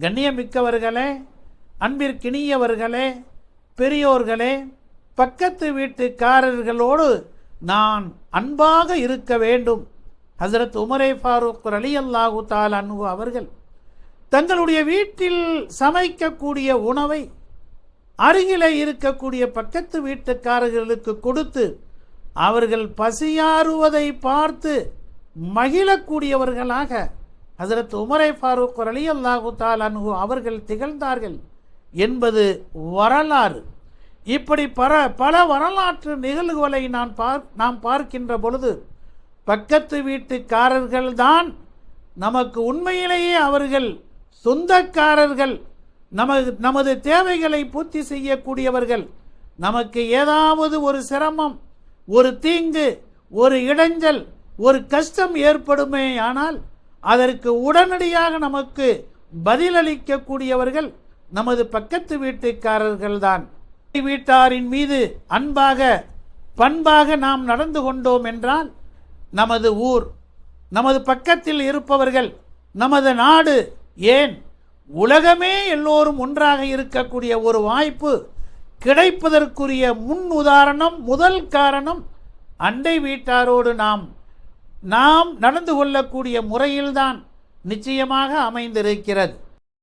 கண்ணியமிக்கவர்களே அன்பிற்கினியவர்களே பெரியோர்களே பக்கத்து வீட்டுக்காரர்களோடு நான் அன்பாக இருக்க வேண்டும். ஹசரத் உமரே ஃபாரூக் அலி அல்லாஹு தால் அன்பு அவர்கள் தங்களுடைய வீட்டில் சமைக்கக்கூடிய உணவை அருகிலே இருக்கக்கூடிய பக்கத்து வீட்டுக்காரர்களுக்கு கொடுத்து அவர்கள் பசியாறுவதை பார்த்து மகிழக்கூடியவர்களாக ஹசரத் உமரை ஃபாரூக் அலி அல்லாஹு அன்ஹு அவர்கள் திகழ்ந்தார்கள் என்பது வரலாறு. இப்படி பல பல வரலாற்று நிகழ்வுகளை நான் பார் நாம் பார்க்கின்ற பொழுது பக்கத்து வீட்டுக்காரர்கள்தான் நமக்கு உண்மையிலேயே அவர்கள் சொந்தக்காரர்கள் நமது நமது தேவைகளை பூர்த்தி செய்யக்கூடியவர்கள். நமக்கு ஏதாவது ஒரு சிரமம் ஒரு தீங்கு ஒரு இடைஞ்சல் ஒரு கஷ்டம் ஏற்படுமே ஆனால் அதற்கு உடனடியாக நமக்கு பதிலளிக்கக்கூடியவர்கள் நமது பக்கத்து வீட்டுக்காரர்கள்தான். வீட்டாரின் மீது அன்பாக பண்பாக நாம் நடந்து கொண்டோம் என்றால் நமது ஊர் நமது பக்கத்தில் இருப்பவர்கள் நமது நாடு ஏன் உலகமே எல்லோரும் ஒன்றாக இருக்கக்கூடிய ஒரு வாய்ப்பு கிடைப்பதற்குரிய முன் உதாரணம் முதல் காரணம் அண்டை வீட்டாரோடு நாம் நாம் நடந்து கொள்ளக்கூடிய முறையில்தான் நிச்சயமாக அமைந்திருக்கிறது.